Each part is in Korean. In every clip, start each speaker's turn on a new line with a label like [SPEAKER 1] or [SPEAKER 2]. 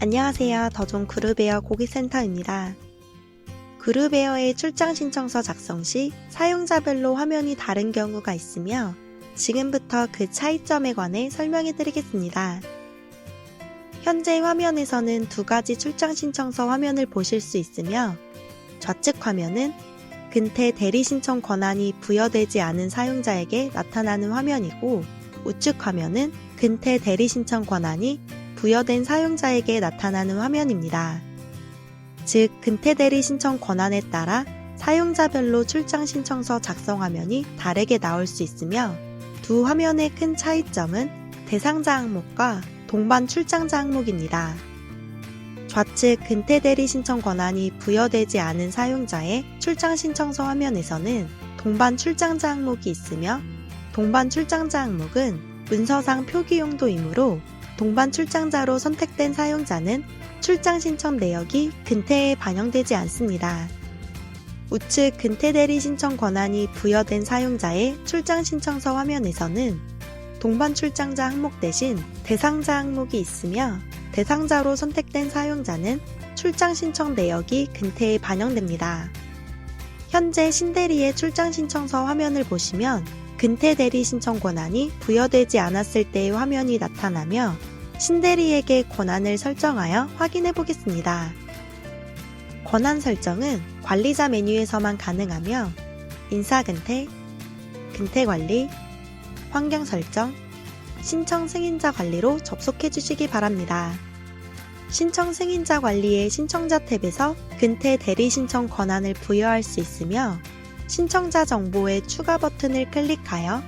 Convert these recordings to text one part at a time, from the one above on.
[SPEAKER 1] 안녕하세요. 더존 그룹에어 고객센터입니다. 그룹에어의 출장 신청서 작성 시 사용자별로 화면이 다른 경우가 있으며 지금부터 그 차이점에 관해 설명해 드리겠습니다. 현재 화면에서는 두 가지 출장 신청서 화면을 보실 수 있으며 좌측 화면은 근태 대리 신청 권한이 부여되지 않은 사용자에게 나타나는 화면이고 우측 화면은 근태 대리 신청 권한이 부여된 사용자에게 나타나는 화면입니다. 즉, 근태 대리 신청 권한에 따라 사용자별로 출장 신청서 작성 화면이 다르게 나올 수 있으며 두 화면의 큰 차이점은 대상자 항목과 동반 출장자 항목입니다. 좌측 근태 대리 신청 권한이 부여되지 않은 사용자의 출장 신청서 화면에서는 동반 출장자 항목이 있으며 동반 출장자 항목은 문서상 표기 용도이므로 동반 출장자로 선택된 사용자는 출장 신청 내역이 근태에 반영되지 않습니다. 우측 근태 대리 신청 권한이 부여된 사용자의 출장 신청서 화면에서는 동반 출장자 항목 대신 대상자 항목이 있으며 대상자로 선택된 사용자는 출장 신청 내역이 근태에 반영됩니다. 현재 신대리의 출장 신청서 화면을 보시면 근태 대리 신청 권한이 부여되지 않았을 때의 화면이 나타나며 신대리에게 권한을 설정하여 확인해 보겠습니다. 권한 설정은 관리자 메뉴에서만 가능하며 인사 근태, 근태 관리, 환경 설정, 신청 승인자 관리로 접속해 주시기 바랍니다. 신청 승인자 관리의 신청자 탭에서 근태 대리 신청 권한을 부여할 수 있으며 신청자 정보의 추가 버튼을 클릭하여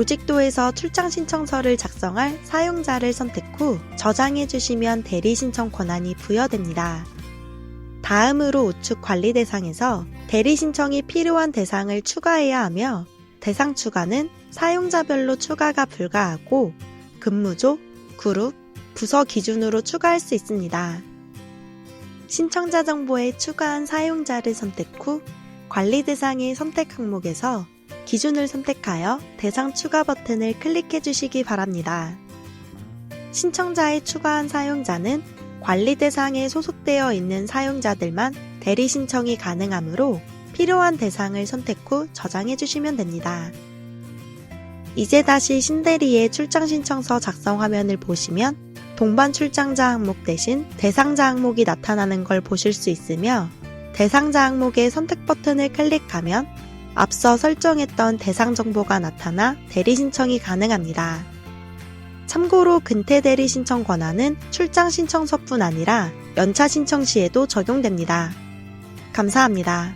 [SPEAKER 1] 조직도에서 출장 신청서를 작성할 사용자를 선택 후 저장해 주시면 대리 신청 권한이 부여됩니다. 다음으로 우측 관리 대상에서 대리 신청이 필요한 대상을 추가해야 하며 대상 추가는 사용자별로 추가가 불가하고 근무조, 그룹, 부서 기준으로 추가할 수 있습니다. 신청자 정보에 추가한 사용자를 선택 후 관리 대상의 선택 항목에서 기준을 선택하여 대상 추가 버튼을 클릭해 주시기 바랍니다. 신청자에 추가한 사용자는 관리 대상에 소속되어 있는 사용자들만 대리 신청이 가능하므로 필요한 대상을 선택 후 저장해 주시면 됩니다. 이제 다시 신대리의 출장 신청서 작성 화면을 보시면 동반 출장자 항목 대신 대상자 항목이 나타나는 걸 보실 수 있으며 대상자 항목의 선택 버튼을 클릭하면 앞서 설정했던 대상 정보가 나타나 대리 신청이 가능합니다. 참고로 근태 대리 신청 권한은 출장 신청서뿐 아니라 연차 신청 시에도 적용됩니다. 감사합니다.